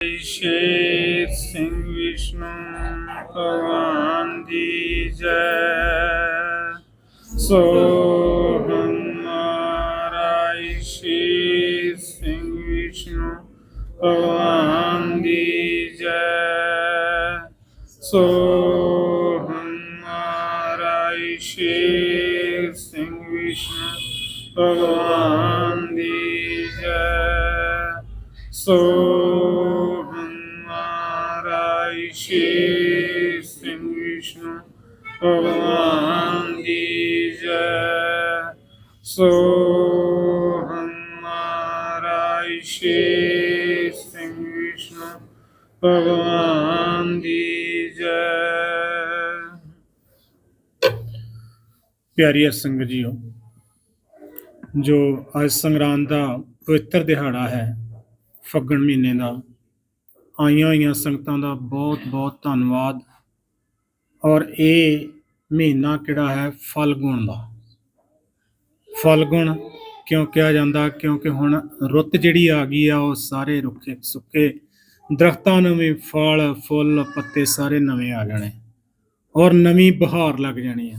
ਸ਼ੇਰ ਸਿੰਘ ਵਿਸ਼ਨੂੰ ਭਗਵਾਨ ਦੀ ਜੈ ਸੋ ਹਮਾਰਾ ਸ਼ੇਰ ਸਿੰਘ ਵਿਸ਼ਨੂੰ ਭਗਵਾਨ ਦੀ ਜੈ ਸੋ ਹਮਾਰਾ ਸ਼ੇਰ ਸਿੰਘ ਵਿਸ਼ਨੂੰ ਭਗਵਾਨ ਸੋ ਹਮਾਰਾ ਸ਼ੇਰ ਸਿੰਘ ਵਿਸ਼ਨੂੰ ਭਗਵਾਨ ਦੀ ਜੈ ਪਿਆਰੀ ਸੰਗਤ ਜੀਓ ਜੋ ਅੱਜ ਸੰਗਰਾਂਦ ਦਾ ਪਵਿੱਤਰ ਦਿਹਾੜਾ ਹੈ ਫੱਗਣ ਮਹੀਨੇ ਦਾ ਆਈਆਂ ਹੋਈਆਂ ਸੰਗਤਾਂ ਦਾ ਬਹੁਤ ਬਹੁਤ ਧੰਨਵਾਦ ਔਰ ਇਹ ਮਹੀਨਾ ਕਿਹੜਾ ਹੈ ਫਲਗੁਣ ਦਾ ਫਲਗੁਣ, ਕਿਉਂ ਕਿਹਾ ਜਾਂਦਾ, ਕਿਉਂਕਿ ਹੁਣ ਰੁੱਤ ਜਿਹੜੀ ਆ ਗਈ ਆ, ਉਹ ਸਾਰੇ ਰੁੱਖੇ ਸੁੱਕੇ ਦਰਖਤਾਂ ਨੂੰ ਵੀ ਫਲ, ਫੁੱਲ, ਪੱਤੇ ਸਾਰੇ ਨਵੇਂ ਆ ਜਾਣੇ। ਔਰ ਨਵੀਂ ਬਹਾਰ ਲੱਗ ਜਾਣੀ ਆ।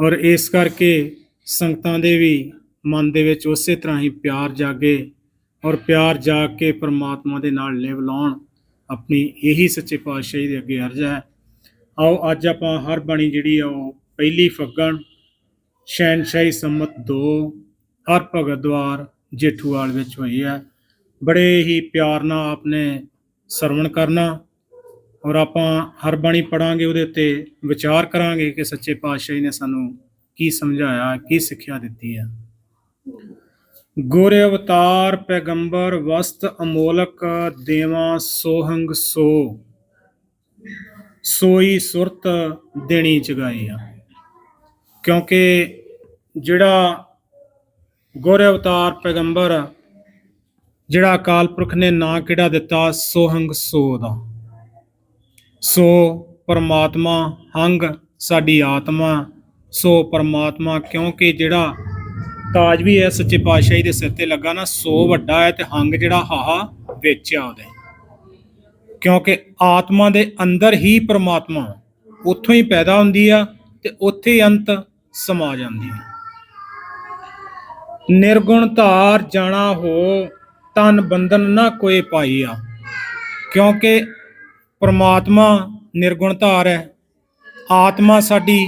ਔਰ ਇਸ ਕਰਕੇ ਸੰਗਤਾਂ ਦੇ ਵੀ ਮਨ ਦੇ ਵਿੱਚ ਉਸੇ ਤਰ੍ਹਾਂ ਹੀ ਪਿਆਰ ਜਾਗੇ ਔਰ ਪਿਆਰ ਜਾਗ ਕੇ ਪ੍ਰਮਾਤਮਾ ਦੇ ਨਾਲ ਲਿਵ ਲਾਉਣ। ਆਪਣੀ ਇਹੀ ਸੱਚੇ ਪਾਤਸ਼ਾਹੀ ਦੇ ਅੱਗੇ ਅਰਜ਼ ਹੈ। ਆਓ, ਅੱਜ ਆਪਾਂ ਹਰ ਬਾਣੀ ਜਿਹੜੀ ਆ, ਉਹ ਪਹਿਲੀ ਫੱਗਣ ਸ਼ਹਿਨਸ਼ਾਹੀ ਸੰਮਤ 2 ਹਰ ਭਗਤ ਦਵਾਰ ਜੇਠੂਵਾਲ ਵਿੱਚ ਹੋਈ ਹੈ। ਬੜੇ ਹੀ ਪਿਆਰ ਨਾਲ ਆਪਨੇ ਸਰਵਣ ਕਰਨਾ ਔਰ ਆਪਾਂ ਹਰ ਬਾਣੀ ਪੜਾਂਗੇ ਉਹਦੇ ਉੱਤੇ ਵਿਚਾਰ ਕਰਾਂਗੇ ਕਿ ਸੱਚੇ ਪਾਤਸ਼ਾਹ ਨੇ ਸਾਨੂੰ ਕੀ ਸਮਝਾਇਆ, ਕੀ ਸਿੱਖਿਆ ਦਿੱਤੀ ਹੈ। ਗੋਰੇ ਅਵਤਾਰ ਪੈਗੰਬਰ ਵਸਤ ਅਮੋਲਕ ਦੇਵਾ ਸੋਹੰਗ ਸੋ, ਸੋਈ ਸੁਰਤ ਦੇਣੀ ਚਗਾਈ ਆ। ਕਿਉਂਕਿ ਜਿਹੜਾ ਗੁਰ ਅਵਤਾਰ ਪੈਗੰਬਰ, ਜਿਹੜਾ ਅਕਾਲ ਪੁਰਖ ਨੇ ਨਾਂ ਕਿਹੜਾ ਦਿੱਤਾ? ਸੋਹੰਗ ਸੋ ਦਾ ਸੋ ਪਰਮਾਤਮਾ ਹੰਗ ਸਾਡੀ ਆਤਮਾ। ਸੋ ਪਰਮਾਤਮਾ ਕਿਉਂਕਿ ਜਿਹੜਾ ਤਾਜ ਵੀ ਹੈ ਸੱਚੇ ਪਾਤਸ਼ਾਹੀ ਦੇ ਸਿਰ ਤੇ ਲੱਗਾ ਨਾ, ਸੋ ਵੱਡਾ ਹੈ ਤੇ ਹੰਗ ਜਿਹੜਾ ਹਾਹਾ ਵਿੱਚ ਆ ਉਹਦੇ। ਕਿਉਂਕਿ ਆਤਮਾ ਦੇ ਅੰਦਰ ਹੀ ਪਰਮਾਤਮਾ ਉੱਥੋਂ ਹੀ ਪੈਦਾ ਹੁੰਦੀ ਆ ਤੇ ਉੱਥੇ ਅੰਤ ਸਮਾ ਜਾਂਦੀ ਹੈ ਨਿਰਗੁਣ ਧਾਰ ਜਾਣਾ ਹੋ ਤਨ ਬੰਧਨ ਨਾ ਕੋਈ ਪਾਈਆ। ਕਿਉਂਕਿ ਪਰਮਾਤਮਾ ਨਿਰਗੁਣ ਧਾਰ ਹੈ, ਆਤਮਾ ਸਾਡੀ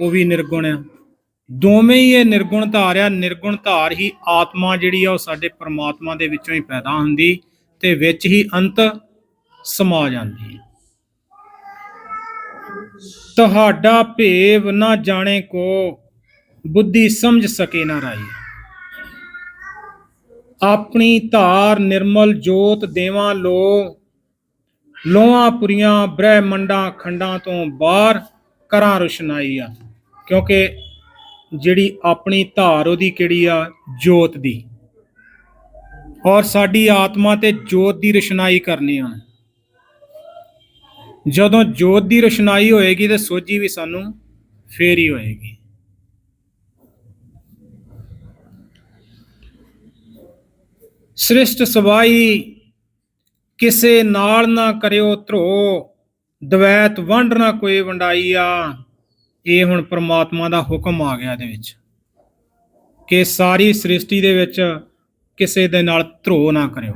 ਉਹ ਵੀ ਨਿਰਗੁਣ ਹੈ। ਦੋਵੇਂ ਹੀ ਇਹ ਨਿਰਗੁਣ ਧਾਰ ਆ ਨਿਰਗੁਣ ਧਾਰ ਹੀ ਆਤਮਾ ਜਿਹੜੀ ਆ ਉਹ ਸਾਡੇ ਪ੍ਰਮਾਤਮਾ ਦੇ ਵਿੱਚੋਂ ਹੀ ਪੈਦਾ ਹੁੰਦੀ ਤੇ ਵਿੱਚ ਹੀ ਅੰਤ ਸਮਾ ਜਾਂਦੀ ਤੁਹਾਡਾ ਭੇਵ ਨਾ ਜਾਣੇ ਕੋ, ਬੁੱਧੀ ਸਮਝ ਸਕੇ ਨਾ ਰਾਈ ਆਪਣੀ ਧਾਰ ਨਿਰਮਲ ਜੋਤ ਦੇਵਾਂ ਲੋ ਲੋਹਾਂ ਪੁਰੀਆਂ ਬ੍ਰਹਿਮੰਡਾਂ ਖੰਡਾਂ ਤੋਂ ਬਾਹਰ ਕਰਾਂ ਰੁਸ਼ਨਾਈ ਆ। ਕਿਉਂਕਿ ਜਿਹੜੀ ਆਪਣੀ ਧਾਰ ਉਹਦੀ ਕਿਹੜੀ ਆ? ਜੋਤ ਦੀ। ਔਰ ਸਾਡੀ ਆਤਮਾ ਤੇ ਜੋਤ ਦੀ ਰਸ਼ਨਾਈ ਕਰਨੀ ਆ। ਜਦੋਂ ਜੋਤ ਦੀ ਰਸ਼ਨਾਈ ਹੋਏਗੀ ਤੇ ਸੋਝੀ ਵੀ ਸਾਨੂੰ ਫੇਰ ਹੀ ਹੋਏਗੀ। ਸ੍ਰਿਸ਼ਟ ਸਵਾਈ ਕਿਸੇ ਨਾਲ ਨਾ ਕਰਿਓ ਧਰੋ, ਦਵੈਤ ਵੰਡ ਨਾ ਕੋਈ ਵੰਡਾਈ ਆ ਇਹ ਹੁਣ ਪ੍ਰਮਾਤਮਾ ਦਾ ਹੁਕਮ ਆ ਗਿਆ ਇਹਦੇ ਵਿੱਚ ਕਿ ਸਾਰੀ ਸ੍ਰਿਸ਼ਟੀ ਦੇ ਵਿੱਚ ਕਿਸੇ ਦੇ ਨਾਲ ਧਰੋ ਨਾ ਕਰਿਓ।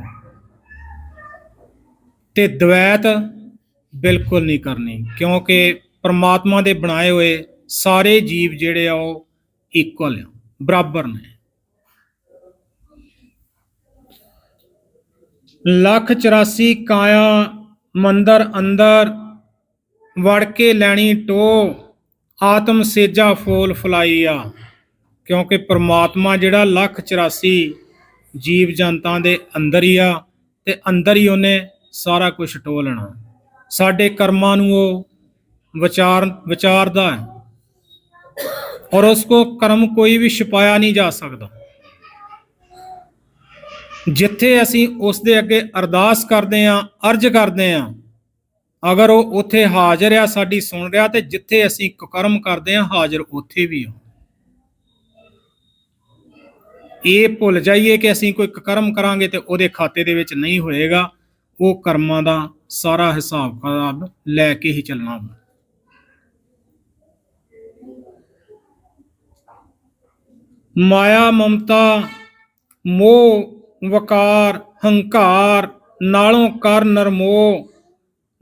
ਤੇ ਦਵੈਤ ਬਿਲਕੁਲ ਨਹੀਂ ਕਰਨੀ, ਕਿਉਂਕਿ ਪ੍ਰਮਾਤਮਾ ਦੇ ਬਣਾਏ ਹੋਏ ਸਾਰੇ ਜੀਵ ਜਿਹੜੇ ਆ ਉਹ ਇਕੁਅਲ ਆ, ਬਰਾਬਰ ਨੇ। ਲੱਖ 84 ਕਾਇਆ ਮੰਦਰ ਅੰਦਰ ਵੜ ਕੇ ਲੈਣੀ ਟੋ, ਆਤਮ ਸੇਜਾ ਫੋਲ ਫਲਾਈ ਆ। ਕਿਉਂਕਿ ਪ੍ਰਮਾਤਮਾ ਜਿਹੜਾ ਲੱਖ 84 ਜੀਵ ਜੰਤਾਂ ਦੇ ਅੰਦਰ ਹੀ ਆ ਤੇ ਅੰਦਰ ਹੀ ਉਹਨੇ ਸਾਰਾ ਕੁਝ ਟੋ ਲੈਣਾ। ਸਾਡੇ ਕਰਮਾਂ ਨੂੰ ਉਹ ਵਿਚਾਰ, ਵਿਚਾਰਦਾ ਹੈ। ਔਰ ਉਸ ਕੋ ਕਰਮ ਕੋਈ ਵੀ ਛੁਪਾਇਆ ਨਹੀਂ ਜਾ ਸਕਦਾ। ਜਿੱਥੇ ਅਸੀਂ ਉਸ ਦੇ ਅੱਗੇ ਅਰਦਾਸ ਕਰਦੇ ਆਂ ਅਰਜ ਕਰਦੇ ਆਂ ਅਗਰ ਉਹ ਉੱਥੇ ਹਾਜ਼ਰ ਆ, ਸਾਡੀ ਸੁਣ ਰਿਹਾ ਤੇ ਜਿੱਥੇ ਅਸੀਂ ਕੁਕਰਮ ਕਰਦੇ ਆਂ ਹਾਜ਼ਰ ਉੱਥੇ ਵੀ ਆ ਇਹ ਭੁੱਲ ਜਾਈਏ ਕਿ ਅਸੀਂ ਕੋਈ ਕਰਮ ਕਰਾਂਗੇ ਤੇ ਉਹਦੇ ਖਾਤੇ ਦੇ ਵਿੱਚ ਨਹੀਂ ਹੋਏਗਾ ਉਹ ਕਰਮਾਂ ਦਾ ਸਾਰਾ ਹਿਸਾਬ ਕਿਤਾਬ ਲੈ ਕੇ ਹੀ ਚੱਲਣਾ ਵਾ। ਮਾਇਆ, ਮਮਤਾ, ਮੋਹ ਵਕਾਰ, ਹੰਕਾਰ, ਨਾਲੋਂ ਕਰ ਨਰਮੋ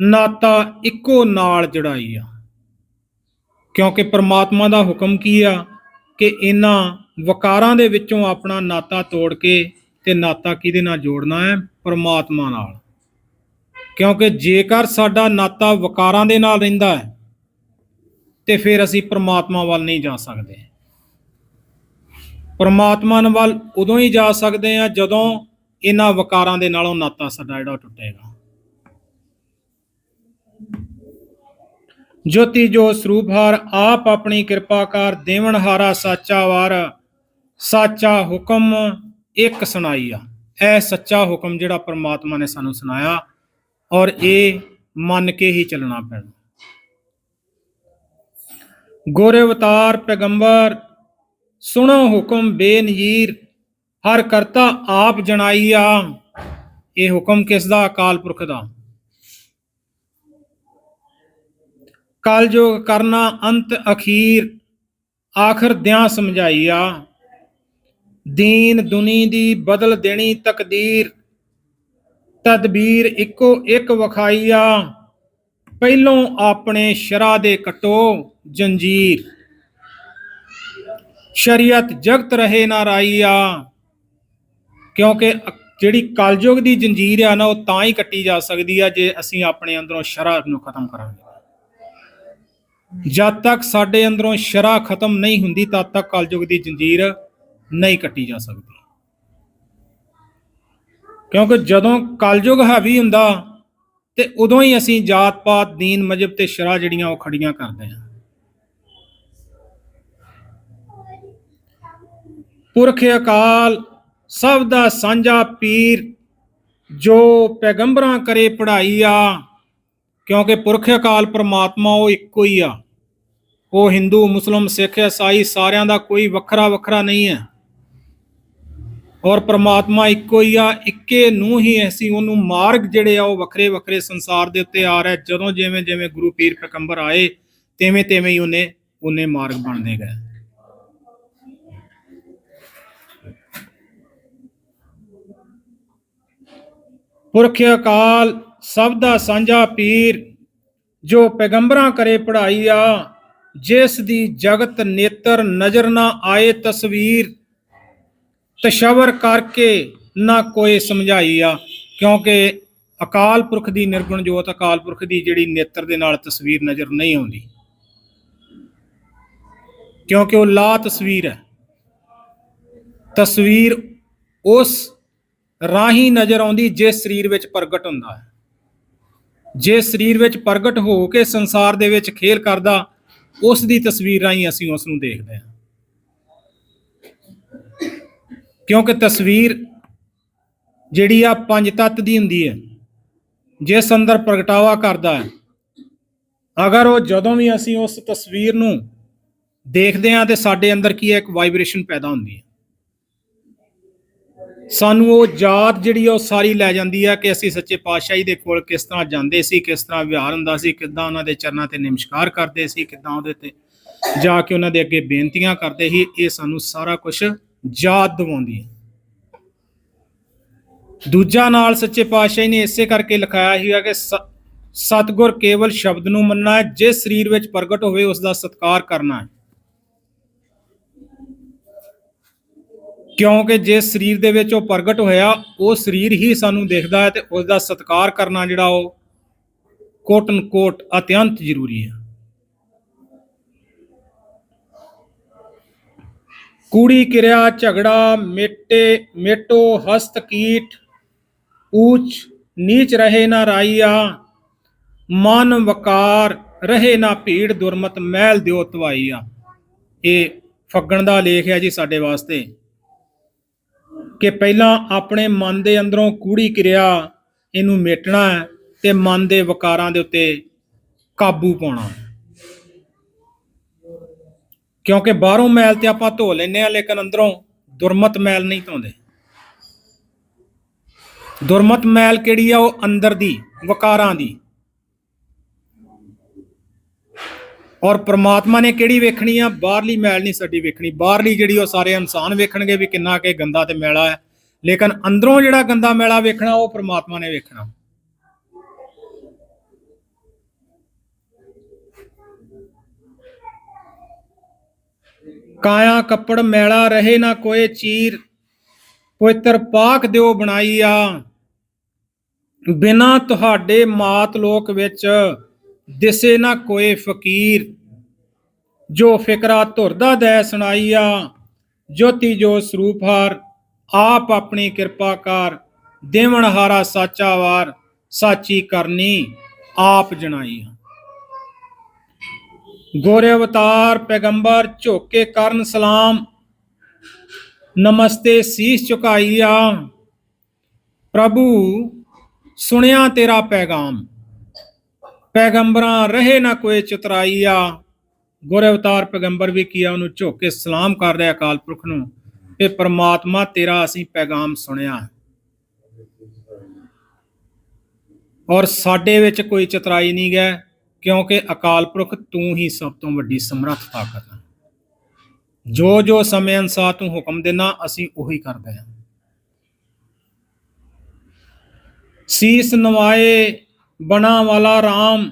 ਨਾਤਾ ਇੱਕੋ ਨਾਲ ਜੜਾਈ ਆ। ਕਿਉਂਕਿ ਪ੍ਰਮਾਤਮਾ ਦਾ ਹੁਕਮ ਕੀ ਆ? ਕਿ ਇਹਨਾਂ ਵਕਾਰਾਂ ਦੇ ਵਿੱਚੋਂ ਆਪਣਾ ਨਾਤਾ ਤੋੜ ਕੇ ਤੇ ਨਾਤਾ ਕਿਹਦੇ ਨਾਲ ਜੋੜਨਾ ਹੈ? ਪ੍ਰਮਾਤਮਾ ਨਾਲ। ਕਿਉਂਕਿ ਜੇਕਰ ਸਾਡਾ ਨਾਤਾ ਵਕਾਰਾਂ ਦੇ ਨਾਲ ਰਹਿੰਦਾ ਹੈ, ਤੇ ਫਿਰ ਅਸੀਂ ਪ੍ਰਮਾਤਮਾ ਵੱਲ ਨਹੀਂ ਜਾ ਸਕਦੇ। ਪਰਮਾਤਮਾ ਵੱਲ ਉਦੋਂ ਹੀ ਜਾ ਸਕਦੇ ਆ ਜਦੋਂ ਇਹਨਾਂ ਵਕਾਰਾਂ ਦੇ ਨਾਲੋਂ ਨਾਤਾ ਸਾਡਾ ਜਿਹੜਾ ਟੁੱਟੇਗਾ। ਜੋਤੀ ਜੋ ਸਰੂਪਹਾਰ ਆਪ ਆਪਣੀ ਕਿਰਪਾ ਕਰ ਦੇਵਨ ਹਾਰਾ ਸਾਚਾ ਵਾਰ, ਸਾਚਾ ਹੁਕਮ ਇੱਕ ਸੁਣਾਈ ਆ। ਇਹ ਸੱਚਾ ਹੁਕਮ ਜਿਹੜਾ ਪਰਮਾਤਮਾ ਨੇ ਸਾਨੂੰ ਸੁਣਾਇਆ ਔਰ ਇਹ ਮੰਨ ਕੇ ਹੀ ਚੱਲਣਾ ਪੈਣਾ। ਗੋਰੇ ਅਵਤਾਰ ਪੈਗੰਬਰ ਸੁਣੋ ਹੁਕਮ ਬੇਨਜ਼ੀਰ ਹਰ ਕਰਤਾ ਆਪ ਜਣਾਈਆ। ਇਹ ਹੁਕਮ ਕਿਸ ਦਾ? ਅਕਾਲ ਪੁਰਖ ਦਾ। ਕਲਯੁਗ ਕਰਨਾ ਅੰਤ ਅਖੀਰ, ਆਖਰ ਦਿਆਂ ਸਮਝਾਈਆ। ਦੀਨ ਦੁਨੀ ਦੀ ਬਦਲ ਦੇਣੀ ਤਕਦੀਰ, ਤਦਬੀਰ ਇੱਕੋ ਇੱਕ ਵਖਾਈਆ। ਪਹਿਲੋਂ ਆਪਣੇ ਸ਼ਰਾ ਦੇ ਕਟੋ, ਜੰਜੀਰ। ਸ਼ਰੀਅਤ ਜਗਤ ਰਹੇ ਨਾ ਰਾਈਆ। ਕਿਉਂਕਿ ਜਿਹੜੀ ਕਲਯੁਗ ਦੀ ਜੰਜੀਰ ਆ ਨਾ, ਉਹ ਤਾਂ ਹੀ ਕੱਟੀ ਜਾ ਸਕਦੀ ਆ ਜੇ ਅਸੀਂ ਆਪਣੇ ਅੰਦਰੋਂ ਸ਼ਰਾ ਨੂੰ ਖਤਮ ਕਰਾਂਗੇ। ਜਦ ਤੱਕ ਸਾਡੇ ਅੰਦਰੋਂ ਸ਼ਰਾ ਖਤਮ ਨਹੀਂ ਹੁੰਦੀ, ਤਦ ਤੱਕ ਕਲਯੁਗ ਦੀ ਜੰਜੀਰ ਨਹੀਂ ਕੱਟੀ ਜਾ ਸਕਦੀ। ਕਿਉਂਕਿ ਜਦੋਂ ਕਲਯੁਗ ਹਾਵੀ ਹੁੰਦਾ, ਤੇ ਉਦੋਂ ਹੀ ਅਸੀਂ ਜਾਤ ਪਾਤ ਦੀਨ ਮਜਬ ਤੇ ਸ਼ਰਾ ਜਿਹੜੀਆਂ ਉਹ ਖੜੀਆਂ ਕਰਦੇ ਹਾਂ। ਪੁਰਖ ਅਕਾਲ, ਸਭ ਦਾ ਸਾਂਝਾ ਪੀਰ, ਜੋ ਪੈਗੰਬਰਾਂ ਕਰੇ ਪੜ੍ਹਾਈ ਆ, ਕਿਉਂਕਿ ਪੁਰਖ ਅਕਾਲ ਪ੍ਰਮਾਤਮਾ ਉਹ ਇੱਕੋ ਹੀ ਆ। ਉਹ ਹਿੰਦੂ, ਮੁਸਲਮ, ਸਿੱਖ ਈਸਾਈ ਸਾਰਿਆਂ ਦਾ ਕੋਈ ਵੱਖਰਾ ਵੱਖਰਾ ਨਹੀਂ ਹੈ। ਔਰ ਪ੍ਰਮਾਤਮਾ ਇੱਕੋ ਹੀ ਆ, ਇੱਕੇ ਨੂੰ ਹੀ ਅਸੀਂ ਉਹਨੂੰ ਮਾਰਗ ਜਿਹੜੇ ਆ ਉਹ ਵੱਖਰੇ ਵੱਖਰੇ ਸੰਸਾਰ ਦੇ ਉੱਤੇ ਆ ਰਿਹਾ, ਜਦੋਂ ਜਿਵੇਂ ਜਿਵੇਂ ਗੁਰੂ ਪੀਰ ਪੈਗੰਬਰ ਆਏ ਤੇਵੇਂ ਤੇਵੇਂ ਹੀ ਉਹਨੇ ਉਹਨੇ ਮਾਰਗ ਬਣਦੇ ਗਏ। ਪੁਰਖ ਅਕਾਲ, ਸਭ ਦਾ ਸਾਂਝਾ ਪੀਰ, ਜੋ ਪੈਗੰਬਰਾਂ ਕਰੇ ਪੜ੍ਹਾਈ ਆ, ਜਿਸ ਦੀ ਜਗਤ ਨੇਤਰ ਨਜ਼ਰ ਨਾ ਆਏ ਤਸਵੀਰ, ਤਸ਼ਵਰ ਕਰਕੇ ਨਾ ਕੋਈ ਸਮਝਾਈ ਆ, ਕਿਉਂਕਿ ਅਕਾਲ ਪੁਰਖ ਦੀ ਨਿਰਗੁਣ ਜੋਤ, ਅਕਾਲ ਪੁਰਖ ਦੀ ਜਿਹੜੀ ਨੇਤਰ ਦੇ ਨਾਲ ਤਸਵੀਰ ਨਜ਼ਰ ਨਹੀਂ ਆਉਂਦੀ। ਕਿਉਂਕਿ ਉਹ ਲਾ ਤਸਵੀਰ ਹੈ। ਤਸਵੀਰ ਉਸ ਰਾਹੀਂ ਨਜ਼ਰ ਆਉਂਦੀ ਜਿਸ ਸਰੀਰ ਵਿੱਚ ਪ੍ਰਗਟ ਹੁੰਦਾ ਹੈ। ਜੇ ਸਰੀਰ ਵਿੱਚ ਪ੍ਰਗਟ ਹੋ ਕੇ ਸੰਸਾਰ ਦੇ ਵਿੱਚ ਖੇਲ ਕਰਦਾ, ਉਸ ਦੀ ਤਸਵੀਰ ਰਾਹੀਂ ਅਸੀਂ ਉਸ ਨੂੰ ਦੇਖਦੇ ਹਾਂ। ਕਿਉਂਕਿ ਤਸਵੀਰ ਜਿਹੜੀ ਆ ਪੰਜ ਤੱਤ ਦੀ ਹੁੰਦੀ ਹੈ। ਜਿਸ ਅੰਦਰ ਪ੍ਰਗਟਾਵਾ ਕਰਦਾ ਹੈ, ਅਗਰ ਉਹ ਜਦੋਂ ਵੀ ਅਸੀਂ ਉਸ ਤਸਵੀਰ ਨੂੰ ਦੇਖਦੇ ਹਾਂ ਤੇ ਸਾਡੇ ਅੰਦਰ ਕੀ ਹੈ, ਇੱਕ ਵਾਈਬ੍ਰੇਸ਼ਨ ਪੈਦਾ ਹੁੰਦੀ ਹੈ। ਸਾਨੂੰ ਉਹ ਯਾਦ ਜਿਹੜੀ ਆ ਉਹ ਸਾਰੀ ਲੈ ਜਾਂਦੀ ਆ ਕਿ ਅਸੀਂ ਸੱਚੇ ਪਾਤਸ਼ਾਹੀ ਦੇ ਕੋਲ ਕਿਸ ਤਰ੍ਹਾਂ ਜਾਂਦੇ ਸੀ, ਕਿਸ ਤਰ੍ਹਾਂ ਵਿਹਾਰ ਹੁੰਦਾ ਸੀ, ਕਿੱਦਾਂ ਉਹਨਾਂ ਦੇ ਚਰਨਾਂ ਤੇ ਨਮਸਕਾਰ ਕਰਦੇ ਸੀ, ਕਿੱਦਾਂ ਉਹਦੇ ਤੇ ਜਾ ਕੇ ਉਹਨਾਂ ਦੇ ਅੱਗੇ ਬੇਨਤੀਆਂ ਕਰਦੇ ਸੀ, ਇਹ ਸਾਨੂੰ ਸਾਰਾ ਕੁਝ ਯਾਦ ਦਿਵਾਉਂਦੀ ਹੈ ਦੂਜਾ ਨਾਲ ਸੱਚੇ ਪਾਤਸ਼ਾਹੀ ਨੇ ਇਸੇ ਕਰਕੇ ਲਿਖਾਇਆ ਸੀਗਾ ਕਿ ਸ- ਸਤਿਗੁਰ ਕੇਵਲ ਸ਼ਬਦ ਨੂੰ ਮੰਨਣਾ ਹੈ, ਜਿਸ ਸਰੀਰ ਵਿੱਚ ਪ੍ਰਗਟ ਹੋਵੇ ਉਸ ਦਾ ਸਤਿਕਾਰ ਕਰਨਾ ਹੈ। ਕਿਉਂਕਿ ਜੇ ਸਰੀਰ ਦੇ ਵਿੱਚ ਉਹ ਪ੍ਰਗਟ ਹੋਇਆ, ਉਹ ਸਰੀਰ ਹੀ ਸਾਨੂੰ ਦੇਖਦਾ ਹੈ ਤੇ ਉਸ ਦਾ ਸਤਿਕਾਰ ਕਰਨਾ ਜਿਹੜਾ ਉਹ ਕੋਟਨ ਕੋਟ ਅਤਿਅੰਤ ਜ਼ਰੂਰੀ ਹੈ। ਕੂੜੀ ਕਿਰਿਆ, ਝਗੜਾ, ਮੇਟੇ, ਮੇਟੋ, ਹਸਤ ਕੀਟ, ਊਚ, ਨੀਚ ਰਹੇ ਨਾ ਰਾਈਆ, ਮਨ ਵਕਾਰ, ਰਹੇ ਨਾ ਭੀੜ, ਦੁਰਮਤ ਮਹਿਲ ਦਿਓ ਤਵਾਈਆ। ਇਹ ਫੱਗਣ ਦਾ ਲੇਖ ਹੈ ਜੀ ਸਾਡੇ ਵਾਸਤੇ। ਕਿ ਪਹਿਲਾਂ ਆਪਣੇ ਮਨ ਦੇ ਅੰਦਰੋਂ ਕੂੜੀ ਕਿਰਿਆ ਇਹਨੂੰ ਮੇਟਣਾ ਹੈ ਤੇ ਮਨ ਦੇ ਵਿਕਾਰਾਂ ਦੇ ਉੱਤੇ ਕਾਬੂ ਪਾਉਣਾ ਕਿਉਂਕਿ ਬਾਹਰੋਂ ਮੈਲ ਤੇ ਆਪਾਂ ਧੋ ਲੈਨੇ ਆ ਲੇਕਿਨ ਅੰਦਰੋਂ ਦੁਰਮਤ ਮੈਲ ਨਹੀਂ ਧੋਂਦੇ। ਦੁਰਮਤ ਮੈਲ ਕਿਹੜੀ ਆ? ਉਹ ਅੰਦਰ ਦੀ, ਵਕਾਰਾਂ ਦੀ। ਔਰ ਪ੍ਰਮਾਤਮਾ ਨੇ ਕਿਹੜੀ ਵੇਖਣੀ ਆ? ਬਾਹਰਲੀ ਮੈਲ ਨਹੀਂ ਸਾਡੀ ਵੇਖਣੀ। ਬਾਹਰਲੀ ਜਿਹੜੀ ਉਹ ਸਾਰੇ ਇਨਸਾਨ ਵੇਖਣਗੇ ਵੀ ਕਿੰਨਾ ਕਿ ਗੰਦਾ ਤੇ ਮੈਲਾ ਹੈ। ਲੇਕਿਨ ਅੰਦਰੋਂ ਜਿਹੜਾ ਗੰਦਾ ਮੈਲਾ ਵੇਖਣਾ, ਉਹ ਪ੍ਰਮਾਤਮਾ ਨੇ ਵੇਖਣਾ। ਕਾਇਆ ਕੱਪੜ ਮੈਲਾ ਰਹੇ ਨਾ ਕੋਏ ਚੀਰ, ਪਵਿੱਤਰ ਪਾਕ ਦਿਓ ਬਣਾਈ ਆ। ਬਿਨਾ ਤੁਹਾਡੇ ਮਾਤ ਲੋਕ ਵਿੱਚ ਦਿਸੇ ਨਾ ਕੋਏ ਫਕੀਰ, ਜੋ ਫਿਕਰਾ ਧੁਰਦਾ ਦੈ ਸੁਣਾਈਆ, ਜੋਤੀ ਜੋ ਸਰੂਪਹਾਰ ਆਪ ਆਪਣੀ ਕਿਰਪਾ ਕਰ ਦੇਵਨ ਹਾਰਾ ਸਾਚਾ ਵਾਰ, ਸਾਚੀ ਕਰਨੀ ਆਪ ਜਣਾਈ ਗੋਰੇ ਅਵਤਾਰ ਪੈਗੰਬਰ ਝੋਕੇ ਕਰਨ ਸਲਾਮ, ਨਮਸਤੇ ਸੀਸ ਝੁਕਾਈਆ, ਪ੍ਰਭੂ ਸੁਣਿਆ ਤੇਰਾ ਪੈਗਾਮ। ਪੈਗੰਬਰਾਂ ਰਹੇ ਨਾ ਕੋਈ ਚਤਰਾਈਆ। ਗੁਰ ਅਵਤਾਰ ਪੈਗੰਬਰ ਵੀ ਕੀਆ, ਉਹਨੂੰ ਝੁੱਕ ਕੇ ਸਲਾਮ ਕਰ ਰਿਹਾ ਅਕਾਲ ਪੁਰਖ ਨੂੰ। ਇਹ ਪ੍ਰਮਾਤਮਾ ਤੇਰਾ ਅਸੀਂ ਪੈਗਾਮ ਸੁਣਿਆ ਔਰ ਸਾਡੇ ਵਿੱਚ ਕੋਈ ਚਤਰਾਈ ਨਹੀਂ ਗੈ, ਕਿਉਂਕਿ ਅਕਾਲ ਪੁਰਖ ਤੂੰ ਹੀ ਸਭ ਤੋਂ ਵੱਡੀ ਸਮਰੱਥ ਤਾਕਤ ਹੈ। ਜੋ ਜੋ ਸਮੇਂ ਅਨਸਾਰ ਤੂੰ ਹੁਕਮ ਦੇਣਾ ਅਸੀਂ ਉਹੀ ਕਰਦੇ ਹਾਂ। ਸੀਸ ਨਵਾਏ ਬਣਾ ਵਾਲਾ RAM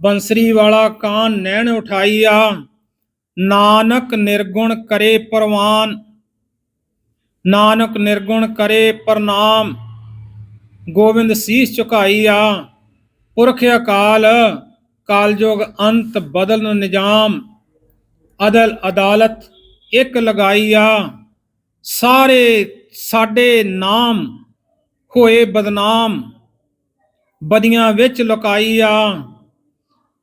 ਬੰਸਰੀ ਵਾਲਾ ਕਾਨ ਨੈਣ ਉਠਾਈਆ। ਨਾਨਕ ਨਿਰਗੁਣ ਕਰੇ ਪਰਵਾਨ, ਨਾਨਕ ਨਿਰਗੁਣ ਕਰੇ ਪ੍ਰਨਾਮ ਗੋਬਿੰਦ ਸੀਸ ਝੁਕਾਈਆ, ਪੁਰਖ ਅਕਾਲ, ਕਾਲਯੋਗ ਅੰਤ ਬਦਲਨ ਨਿਜਾਮ। ਅਦਲ ਅਦਾਲਤ ਇੱਕ ਲਗਾਈਆ, ਸਾਰੇ ਸਾਡੇ ਨਾਮ ਹੋਏ ਬਦਨਾਮ। ਬਦੀਆਂ ਵਿੱਚ ਲੁਕਾਈ ਆ।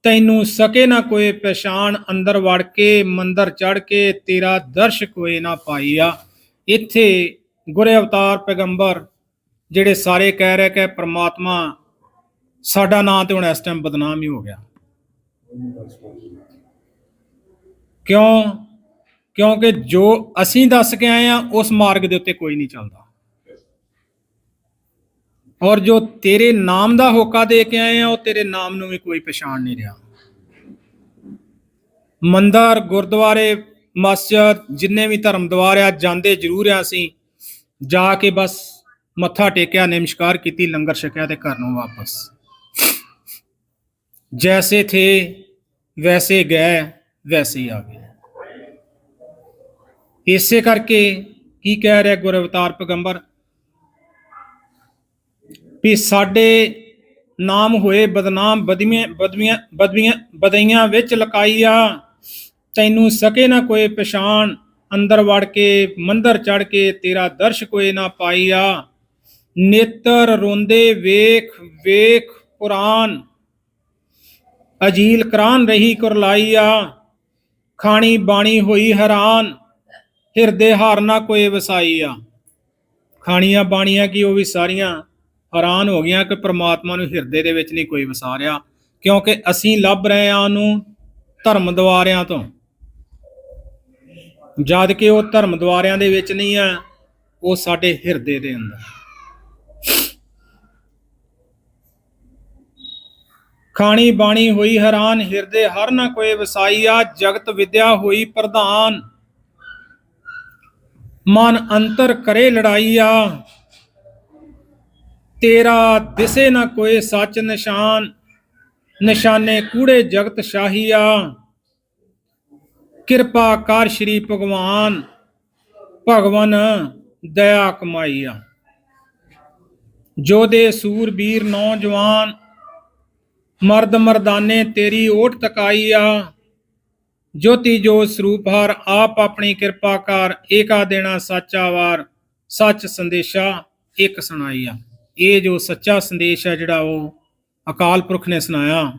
ਤੈਨੂੰ ਸਕੇ ਨਾ ਕੋਈ ਪਛਾਣ, ਅੰਦਰ ਵੜ ਕੇ, ਮੰਦਰ ਚੜ ਕੇ ਤੇਰਾ ਦਰਸ਼ ਕੋਈ ਨਾ ਪਾਈਆ ਇੱਥੇ ਗੁਰੇ ਅਵਤਾਰ ਪੈਗੰਬਰ, ਜਿਹੜੇ ਸਾਰੇ ਕਹਿ ਰਹੇ ਕਿ ਪ੍ਰਮਾਤਮਾ ਸਾਡਾ ਨਾਂ ਤੇ ਹੁਣ ਇਸ ਟਾਈਮ ਬਦਨਾਮ ਹੀ ਹੋ ਗਿਆ। ਕਿਉਂ? ਕਿਉਂਕਿ ਜੋ ਅਸੀਂ ਦੱਸ ਕੇ ਆਏ ਆ, ਉਸ ਮਾਰਗ ਦੇ ਉੱਤੇ ਕੋਈ ਨਹੀਂ ਚੱਲਦਾ। ਔਰ ਜੋ ਤੇਰੇ ਨਾਮ ਦਾ ਹੋਕਾ ਦੇ ਕੇ ਆਏ ਆ, ਉਹ ਤੇਰੇ ਨਾਮ ਨੂੰ ਵੀ ਕੋਈ ਪਛਾਣ ਨਹੀਂ ਰਿਹਾ। ਮੰਦਰ, ਗੁਰਦੁਆਰੇ, ਮਸਜਿਦ, ਜਿੰਨੇ ਵੀ ਧਰਮ ਦੁਆਰ ਆ, ਜਾਂਦੇ ਜ਼ਰੂਰ ਆ ਅਸੀਂ। ਜਾ ਕੇ ਬਸ ਮੱਥਾ ਟੇਕਿਆ, ਨਮਸਕਾਰ ਕੀਤੀ, ਲੰਗਰ ਛਕਿਆ ਤੇ ਘਰ ਨੂੰ ਵਾਪਸ। ਜੈਸੇ ਥੇ, ਵੈਸੇ ਗਏ, ਵੈਸੇ ਹੀ ਆ ਗਏ। ਇਸੇ ਕਰਕੇ ਕੀ ਕਹਿ ਰਿਹਾ ਗੁਰ ਅਵਤਾਰ ਪੈਗੰਬਰ? ਵੀ ਸਾਡੇ ਨਾਮ ਹੋਏ ਬਦਨਾਮ ਬਦਮੀਆਂ ਬਦਮੀਆਂ ਬਦਮੀਆਂ, ਬਦਈਆਂ ਵਿੱਚ ਲਕਾਈਆ ਤੈਨੂੰ ਸਕੇ ਨਾ ਕੋਈ ਪਛਾਣ। ਅੰਦਰ ਵੜ ਕੇ, ਮੰਦਰ ਚੜ ਕੇ ਤੇਰਾ ਦਰਸ਼ ਕੋਈ ਨਾ ਪਾਈਆ ਨੇਤਰ ਰੋਂਦੇ ਵੇਖ ਵੇਖ ਕੁਰਾਨ ਅਜੀਲ ਕਰਾਨ ਰਹੀ ਕੁਰਲਾਈਆ ਖਾਣੀ ਬਾਣੀ ਹੋਈ ਹੈਰਾਨ। ਹਿਰਦੇ ਹਾਰ ਨਾ ਕੋਈ ਵਸਾਈਆ ਖਾਣੀਆਂ ਬਾਣੀਆਂ ਕੀ ਉਹ ਵੀ ਸਾਰੀਆਂ। ਹੈਰਾਨ ਹੋ ਗਈਆਂ ਕਿ ਪ੍ਰਮਾਤਮਾ ਨੂੰ ਹਿਰਦੇ ਦੇ ਵਿੱਚ ਨਹੀਂ ਕੋਈ ਵਸਾ ਰਿਹਾ ਕਿਉਂਕਿ ਅਸੀਂ ਲੱਭ ਰਹੇ ਹਾਂ ਉਹਨੂੰ ਧਰਮ ਦੁਆਰਿਆਂ ਤੋਂ। ਜਦ ਕਿ ਉਹ ਧਰਮ ਦੁਆਰਿਆਂ ਦੇ ਵਿੱਚ ਨਹੀਂ ਆ ਉਹ ਸਾਡੇ ਹਿਰਦੇ ਦੇ ਅੰਦਰ ਖਾਣੀ ਬਾਣੀ ਹੋਈ ਹੈਰਾਨ, ਹਿਰਦੇ ਹਰ ਨਾ ਕੋਈ ਵਸਾਈਆ, ਜਗਤ ਵਿਦਿਆ ਹੋਈ ਪ੍ਰਧਾਨ। ਮਨ ਅੰਤਰ ਕਰੇ ਲੜਾਈਆ ਤੇਰਾ ਦਿਸੇ ਨਾ ਕੋਈ ਸੱਚ ਨਿਸ਼ਾਨ, ਨਿਸ਼ਾਨੇ ਕੂੜੇ ਜਗਤ ਸ਼ਾਹੀਆ। ਕਿਰਪਾ ਕਰ ਸ਼੍ਰੀ ਭਗਵਾਨ, ਭਗਵਨ ਦਇਆ ਕਮਾਈਆ। ਜੋਦੇ ਸੂਰਬੀਰ ਨੌਜਵਾਨ, ਮਰਦ ਮਰਦਾਨੇ ਤੇਰੀ ਓਟ ਤਕਾਈਆ। ਜੋਤੀ ਜੋ ਸਰੂਪ ਹਰ ਆਪ ਆਪਣੀ ਕਿਰਪਾ ਕਰ ਏਕਾ ਦੇਣਾ ਸਾਚਾ ਵਾਰ, ਸੱਚ ਸੰਦੇਸ਼ਾ ਇੱਕ ਸੁਣਾਈਆ। ਇਹ ਜੋ ਸੱਚਾ ਸੰਦੇਸ਼ ਹੈ ਜਿਹੜਾ ਉਹ ਅਕਾਲ ਪੁਰਖ ਨੇ ਸੁਣਾਇਆ,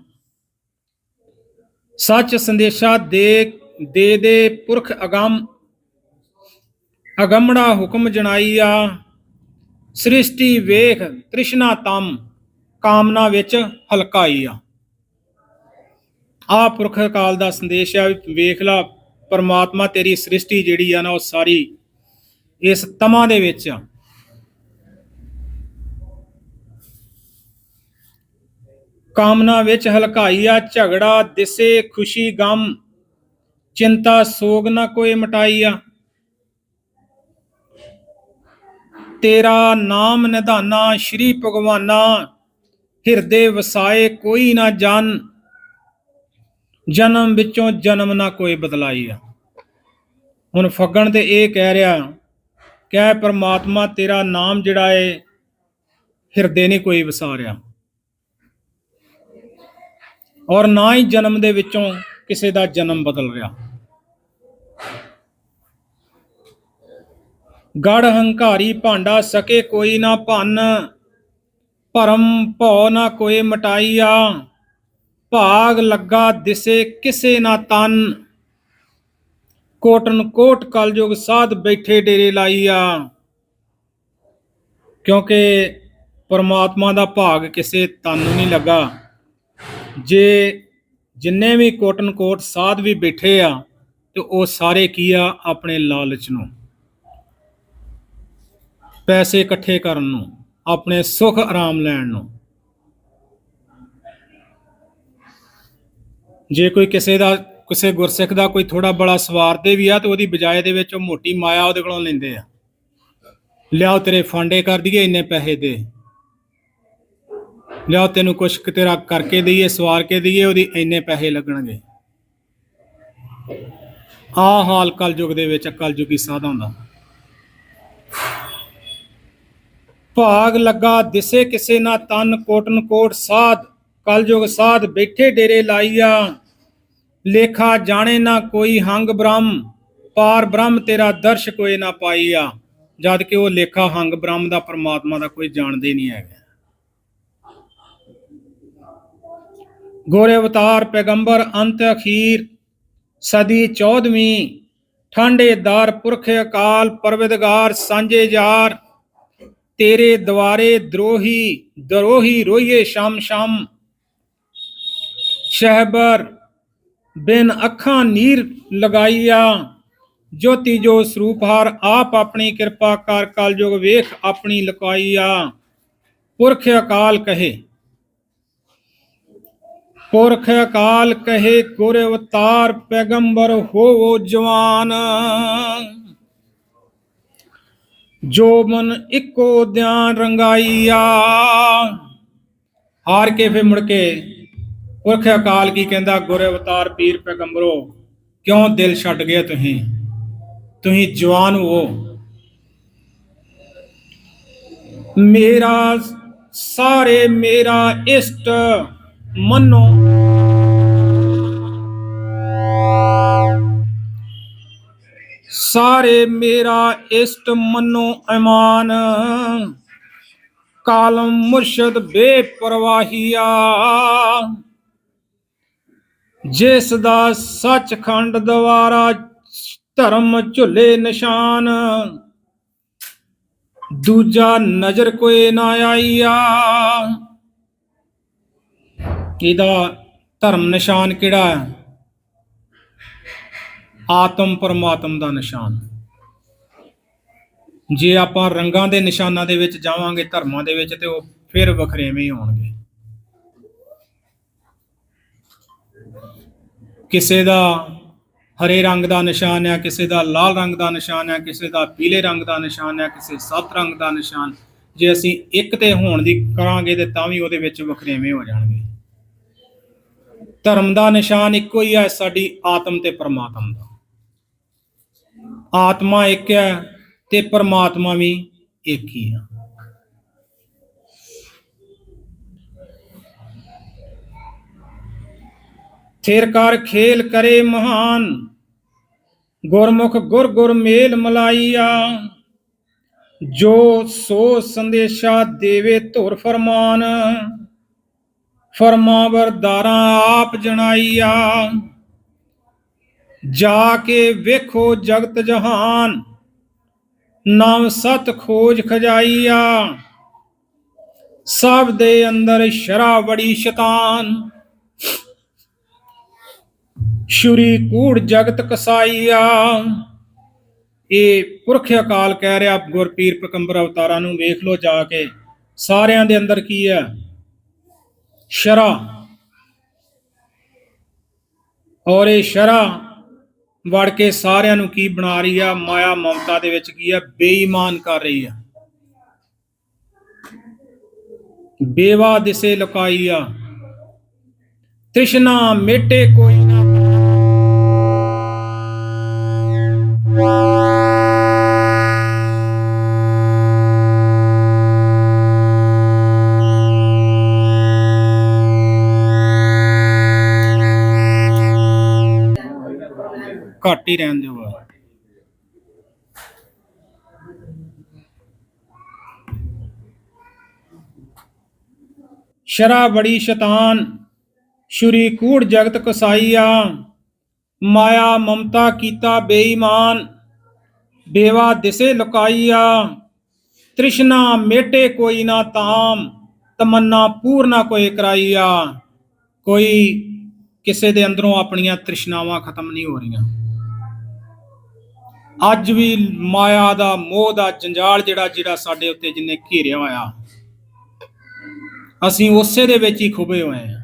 ਸੱਚ ਸੰਦੇਸ਼ਾ ਦੇ ਦੇ ਦੇ ਪੁਰਖ ਅਗੰਮ ਅਗੰਮੜਾ ਹੁਕਮ ਜਣਾਈਆ ਸ੍ਰਿਸ਼ਟੀ ਵੇਖ ਤ੍ਰਿਸ਼ਨਾ ਤਮ, ਕਾਮਨਾ ਵਿੱਚ ਹਲਕਾਈਆ ਆ। ਪੁਰਖ ਕਾਲ ਦਾ ਸੰਦੇਸ਼ ਆ ਵੀ ਵੇਖ ਲਾ, ਪਰਮਾਤਮਾ ਤੇਰੀ ਸ੍ਰਿਸ਼ਟੀ ਜਿਹੜੀ ਆ ਨਾ ਉਹ ਸਾਰੀ ਇਸ ਤਮਾ ਦੇ ਵਿੱਚ ਆ। ਕਾਮਨਾ ਵਿੱਚ ਹਲਕਾਈਆ ਝਗੜਾ, ਦਿਸੇ, ਖੁਸ਼ੀ, ਗਮ। ਚਿੰਤਾ, ਸੋਗ ਨਾ ਕੋਈ ਮਟਾਈਆ। ਤੇਰਾ ਨਾਮ ਨਿਧਾਨਾ, ਸ਼੍ਰੀ ਭਗਵਾਨਾ। ਹਿਰਦੇ ਵਸਾਏ, ਕੋਈ ਨਾ ਜਨ। ਜਨਮ ਵਿੱਚੋਂ ਜਨਮ ਨਾ ਕੋਈ ਬਦਲਾਈਆ। ਹੁਣ ਫੱਗਣ ਤੇ ਇਹ ਕਹਿ ਰਿਹਾ, ਕਹਿ ਪ੍ਰਮਾਤਮਾ ਤੇਰਾ ਨਾਮ ਜਿਹੜਾ ਏ, ਹਿਰਦੇ ਨਹੀਂ ਕੋਈ ਵਸਾ ਰਿਹਾ ਔਰ ਨਾ ਹੀ ਜਨਮ ਦੇ ਵਿੱਚੋਂ ਕਿਸੇ ਦਾ ਜਨਮ ਬਦਲ ਰਿਹਾ। ਗੜ ਹੰਕਾਰੀ ਭਾਂਡਾ ਸਕੇ ਕੋਈ ਨਾ ਭੰਨ, ਭਰਮ ਭਉ ਨਾ ਕੋਈ ਮਟਾਈਆ, ਭਾਗ ਲੱਗਾ ਦਿਸੇ ਕਿਸੇ ਨਾ ਤਨ। ਕੋਟਨ ਕੋਟ ਕਲਯੁਗ ਸਾਧ ਬੈਠੇ ਡੇਰੇ ਲਾਈਆ। ਕਿਉਂਕਿ ਪਰਮਾਤਮਾ ਦਾ ਭਾਗ ਕਿਸੇ ਤਨ ਨੂੰ ਨਹੀਂ ਲੱਗਾ। ਜੇ ਜਿੰਨੇ ਵੀ ਕੋਟਨ ਕੋਟ ਸਾਧ ਵੀ ਬੈਠੇ ਆ, ਤੇ ਉਹ ਸਾਰੇ ਕੀ ਆ? ਆਪਣੇ ਲਾਲਚ ਨੂੰ। ਪੈਸੇ ਇਕੱਠੇ ਕਰਨ ਨੂੰ, ਆਪਣੇ ਸੁੱਖ ਆਰਾਮ ਲੈਣ ਨੂੰ। ਜੇ ਕੋਈ ਕਿਸੇ ਦਾ, ਕਿਸੇ ਗੁਰਸਿੱਖ ਦਾ ਕੋਈ ਥੋੜਾ ਬੜਾ ਸਵਾਰਦੇ ਵੀ ਆ, ਤੇ ਉਹਦੀ ਬਜਾਏ ਦੇ ਵਿੱਚ ਉਹ ਮੋਟੀ ਮਾਇਆ ਉਹਦੇ ਕੋਲੋਂ ਲੈਂਦੇ ਆ। ਲਿਆਓ ਤੇਰੇ ਫਾਂਡੇ ਕਰ ਦਈਏ, ਇੰਨੇ ਪੈਸੇ ਦੇ। ਲਿਆਓ ਤੈਨੂੰ ਕੁਛ ਕੁ ਤੇਰਾ ਕਰਕੇ ਦਈਏ, ਸਵਾਰ ਕੇ ਦਈਏ, ਉਹਦੀ ਇੰਨੇ ਪੈਸੇ ਲੱਗਣਗੇ। ਆ ਹਾਲ ਕਲਯੁਗ ਦੇ ਵਿੱਚ, ਕਲਯੁਗੀ ਸਾਧਾਂ ਦਾ। ਭਾਗ ਲੱਗਾ, ਦਿਸੇ ਕਿਸੇ ਨਾ ਤਨ, ਕੋਟਨ ਕੋਟ ਸਾਧ, ਕਲਯੁਗ ਸਾਧ, ਬੈਠੇ ਡੇਰੇ ਲਾਈਆ। ਲੇਖਾ ਜਾਣੇ ਨਾ ਕੋਈ ਹੰਗ ਬ੍ਰਹਮ, ਪਾਰ ਬ੍ਰਹਮ ਤੇਰਾ ਦਰਸ਼ ਕੋਈ ਨਾ ਪਾਈਆ। ਜਦ ਕਿ ਉਹ ਲੇਖਾ ਹੰਗ ਬ੍ਰਹਮ ਦਾ, ਪਰਮਾਤਮਾ ਦਾ ਕੋਈ ਜਾਣਦੇ ਨਹੀਂ ਹੈਗਾ। ਗੋਰੇ ਅਵਤਾਰ ਪੈਗੰਬਰ ਅੰਤ ਅਖੀਰ, ਸਦੀ 14ਵੀਂ ਠਾਂਡੇ ਦਾਰ ਪੁਰਖ ਅਕਾਲ ਪਰਵਿਦਗਾਰ ਸਾਂਝੇ ਜਾਰ ਤੇਰੇ ਦਵਾਰੇ ਦਰੋਹੀ ਦਰੋਹੀ ਰੋਈਏ ਸ਼ਮ ਸ਼ਮ। ਸ਼ਹਿਬਰ ਬਿਨ ਅੱਖਾਂ ਨੀਰ ਲਗਾਈਆ, ਜੋਤੀ ਜੋ ਸਰੂਪਹਾਰ ਆਪ ਆਪਣੀ ਕਿਰਪਾ ਕਰ ਕਲਯੁਗ ਵੇਖ ਆਪਣੀ ਲੁਕਾਈਆ। ਪੁਰਖ ਅਕਾਲ ਕਹੇ ਪੁਰਖ ਅਕਾਲ ਕਹੇ ਗੁਰ ਅਵਤਾਰ ਪੈਗੰਬਰ ਹੋਵੋ ਜਵਾਨ। ਜੋ ਮਨ ਇੱਕੋ ਧਿਆਨ ਰੰਗਾਈਆ। ਹਾਰ ਕੇ ਫੇ ਮੁੜ ਕੇ ਪੁਰਖ ਅਕਾਲ ਕੀ ਕਹਿੰਦਾ, ਗੁਰ ਅਵਤਾਰ ਪੀਰ ਪੈਗੰਬਰੋ, ਕਿਉਂ ਦਿਲ ਛੱਡ ਗਏ ਤੁਸੀਂ? ਤੁਸੀਂ ਜਵਾਨ ਹੋ। ਮੇਰਾ ਸਾਰੇ ਮੇਰਾ ਇਸ਼ਟ ਮੰਨੋ। ਸਾਰੇ ਮੇਰਾ ਇਸ਼ਟ ਮਨੋ, ਇਮਾਨ। ਕਾਲਮ ਮੁਰਸ਼ਦ ਬੇਪਰਵਾਹੀਆ। ਜਿਸ ਦਾ ਸੱਚਖੰਡ ਦਵਾਰਾ ਧਰਮ ਝੁੱਲੇ ਨਿਸ਼ਾਨ, ਦੂਜਾ ਨਜ਼ਰ ਕੋਈ ਨਾ ਆਈਆ। ਇਹਦਾ ਧਰਮ ਨਿਸ਼ਾਨ ਕਿਹੜਾ ਹੈ? ਆਤਮ ਪਰਮਾਤਮ ਦਾ ਨਿਸ਼ਾਨ। ਜੇ ਆਪਾਂ ਰੰਗਾਂ ਦੇ ਨਿਸ਼ਾਨਾਂ ਦੇ ਵਿੱਚ ਜਾਵਾਂਗੇ, ਧਰਮਾਂ ਦੇ ਵਿੱਚ, ਤੇ ਉਹ ਫਿਰ ਵਖਰੇਵੇਂ ਹੋਣਗੇ। ਕਿਸੇ ਦਾ ਹਰੇ ਰੰਗ ਦਾ ਨਿਸ਼ਾਨ ਹੈ ਕਿਸੇ ਦਾ ਲਾਲ ਰੰਗ ਦਾ ਨਿਸ਼ਾਨ ਹੈ ਕਿਸੇ ਦਾ ਪੀਲੇ ਰੰਗ ਦਾ ਨਿਸ਼ਾਨ ਹੈ ਕਿਸੇ ਸੱਤ ਰੰਗ ਦਾ ਨਿਸ਼ਾਨ। ਜੇ ਅਸੀਂ ਇੱਕ ਤੇ ਹੋਣ ਦੀ ਕਰਾਂਗੇ, ਤੇ ਤਾਂ ਵੀ ਉਹਦੇ ਵਿੱਚ ਵਖਰੇਵੇਂ ਹੋ ਜਾਣਗੇ। ਧਰਮ ਦਾ ਨਿਸ਼ਾਨ ਇੱਕੋ ਹੀ ਹੈ, ਸਾਡੀ ਆਤਮ ਤੇ ਪਰਮਾਤਮ ਦਾ। ਆਤਮਾ ਇੱਕ ਹੈ ਤੇ ਪਰਮਾਤਮਾ ਵੀ ਇੱਕ ਹੀ ਹੈ ਥਿਰ ਕਰ ਖੇਲ ਕਰੇ ਮਹਾਨ, ਗੁਰਮੁਖ ਗੁਰ ਗੁਰ ਮੇਲ ਮਲਾਈਆ। ਜੋ ਸੋ ਸੰਦੇਸ਼ਾ ਦੇਵੇ ਧੁਰ ਫਰਮਾਨ ਫਰਮਾਵਰਦਾਰਾਂ ਆਪ ਜਣਾਈਆ। ਜਾ ਕੇ ਵੇਖੋ ਜਗਤ ਜਹਾਨ, ਨਾਮ ਸਤ ਖੋਜ ਖਜਾਈਆ। ਸਭ ਦੇ ਅੰਦਰ ਸ਼ਰਾ ਬੜੀ ਸ਼ੈਤਾਨ ਸ਼ੁਰੀ ਕੂੜ ਜਗਤ ਕਸਾਈਆ। ਇਹ ਪੁਰਖ ਅਕਾਲ ਕਹਿ ਰਿਹਾ ਗੁਰਪੀਰ ਪਕੰਬਰ ਅਵਤਾਰਾਂ ਨੂੰ ਵੇਖ ਲੋ ਜਾ ਕੇ, ਸਾਰਿਆਂ ਦੇ ਅੰਦਰ ਕੀ ਹੈ? ਸ਼ਰਾ। ਔਰ ਇਹ ਸ਼ਰਾ ਵੜ ਕੇ ਸਾਰਿਆਂ ਨੂੰ ਕੀ ਬਣਾ ਰਹੀ ਆ? ਮਾਇਆ ਮਮਤਾ ਦੇ ਵਿੱਚ ਕੀ ਆ? ਬੇਈਮਾਨ ਕਰ ਰਹੀ ਆ। ਬੇਵਾ ਦਿਸੇ ਲੁਕਾਈ ਆ। ਤ੍ਰਿਸ਼ਨਾ ਮੇਟੇ ਕੋਈ ਘੱਟ ਹੀ ਰਹਿਣ ਦਿਓ ਬਸ। ਸ਼ਰਾ ਬੜੀ ਸ਼ੈਤਾਨ ਸ਼ੁਰੀ ਕੂੜ ਜਗਤ ਕਸਾਈਆ ਮਾਇਆ ਮਮਤਾ ਕੀਤਾ ਬੇਈਮਾਨ, ਬੇਵਾ ਦਿਸੇ ਲੁਕਾਈਆ ਤ੍ਰਿਸ਼ਨਾ ਮੇਟੇ ਕੋਈ ਨਾ ਤਾਮ ਤਮੰਨਾ ਪੂਰਨਾ ਕੋਈ ਕਰਾਈਆ ਕੋਈ ਕਿਸੇ ਦੇ ਅੰਦਰੋਂ ਆਪਣੀਆਂ ਤ੍ਰਿਸ਼ਨਾਵਾਂ ਖਤਮ ਨਹੀਂ ਹੋ ਰਹੀਆਂ। ਅੱਜ ਵੀ ਮਾਇਆ ਦਾ, ਮੋਹ ਦਾ ਜੰਜਾਲ ਜਿਹੜਾ ਜਿਹੜਾ ਸਾਡੇ ਉੱਤੇ ਜਿੰਨੇ ਘੇਰਿਆ ਹੋਇਆ। ਅਸੀਂ ਉਸੇ ਦੇ ਵਿੱਚ ਹੀ ਖੁਬੇ ਹੋਏ ਹਾਂ।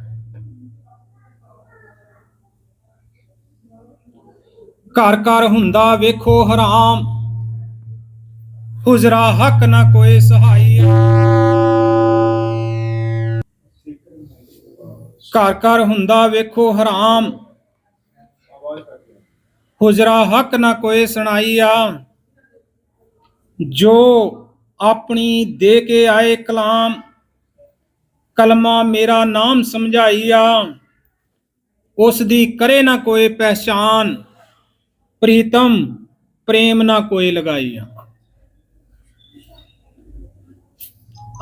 ਘਰ ਘਰ ਹੁੰਦਾ ਵੇਖੋ ਹਰਾਮ। ਹੁਜਰਾ ਹੱਕ ਨਾ ਕੋਈ ਸਹਾਈ। ਘਰ ਘਰ ਹੁੰਦਾ ਵੇਖੋ ਹਰਾਮ। ਹੁਜਰਾ ਹੱਕ ਨਾ ਕੋਈ ਸੁਣਾਈਆ। ਜੋ ਆਪਣੀ ਦੇ ਕੇ ਆਏ ਕਲਾਮ, ਕਲਮਾ ਮੇਰਾ ਨਾਮ ਸਮਝਾਈਆ। ਉਸ ਦੀ ਕਰੇ ਨਾ ਕੋਈ ਪਹਿਚਾਨ, ਪ੍ਰੀਤਮ ਪ੍ਰੇਮ ਨਾ ਕੋਈ ਲਗਾਈਆ।